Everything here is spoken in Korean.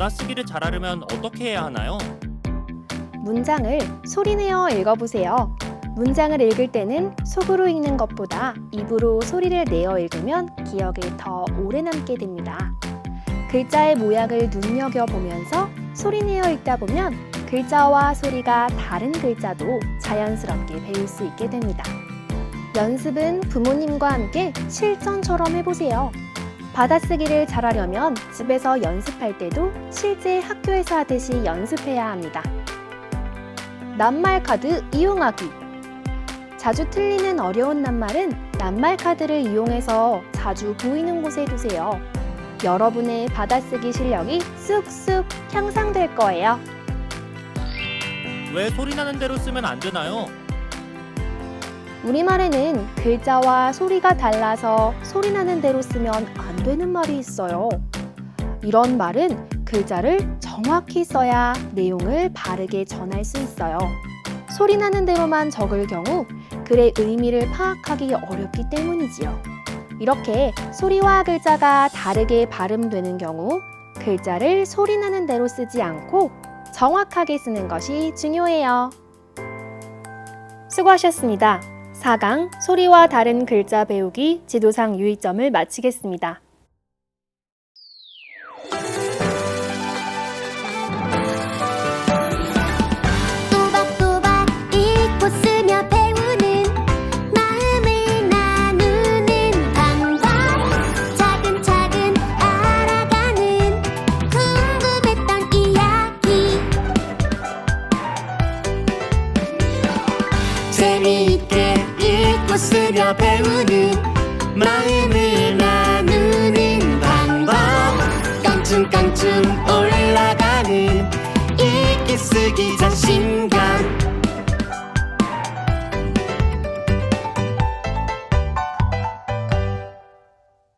받아쓰기를 잘 하려면 어떻게 해야 하나요? 문장을 소리내어 읽어보세요. 문장을 읽을 때는 속으로 읽는 것보다 입으로 소리를 내어 읽으면 기억에 더 오래 남게 됩니다. 글자의 모양을 눈여겨보면서 소리 내어 읽다 보면 글자와 소리가 다른 글자도 자연스럽게 배울 수 있게 됩니다. 연습은 부모님과 함께 실전처럼 해보세요. 받아쓰기를 잘하려면 집에서 연습할 때도 실제 학교에서 하듯이 연습해야 합니다. 낱말 카드 이용하기. 자주 틀리는 어려운 낱말은 낱말 카드를 이용해서 자주 보이는 곳에 두세요. 여러분의 받아쓰기 실력이 쑥쑥 향상될 거예요. 왜 소리 나는 대로 쓰면 안 되나요? 우리말에는 글자와 소리가 달라서 소리 나는 대로 쓰면 안 되는 말이 있어요. 이런 말은 글자를 정확히 써야 내용을 바르게 전할 수 있어요. 소리 나는 대로만 적을 경우 글의 의미를 파악하기 어렵기 때문이지요. 이렇게 소리와 글자가 다르게 발음되는 경우 글자를 소리 나는 대로 쓰지 않고 정확하게 쓰는 것이 중요해요. 수고하셨습니다. 4강 소리와 다른 글자 배우기 지도상 유의점을 마치겠습니다. 재미있게 읽고 쓰며 배우는 마음을 나누는 방법. 깡충깡충 올라가는 읽기 쓰기 전